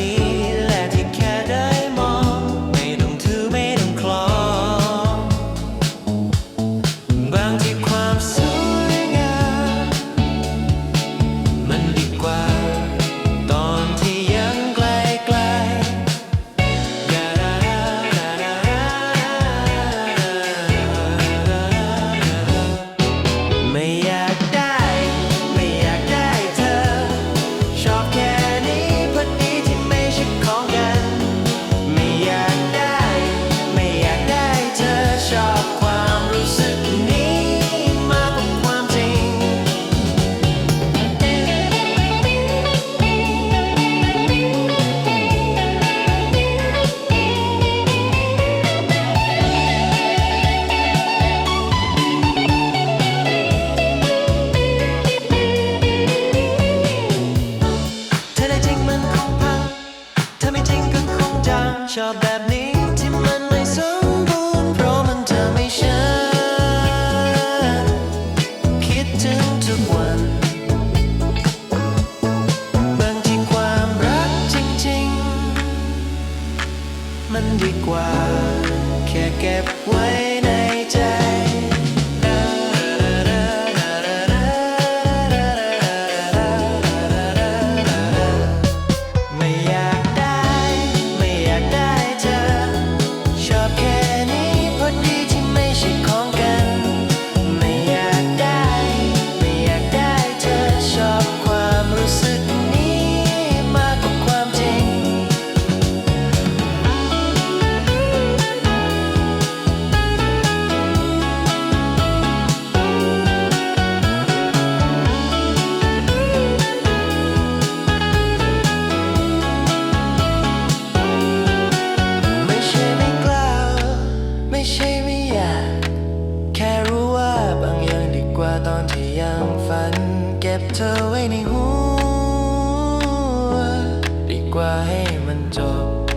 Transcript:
need. อบแบบนี้ที่มันไม่สมบูรณ์เพราะมันเทำให้ฉันคิดถึงทุกวัน บางทีความรักจริงๆ มันดีกว่า แค่เก็บไว้ในใจ ตอนที่ยังฝัน เก็บเธอไว้ในหัว ดีกว่าให้มันจบ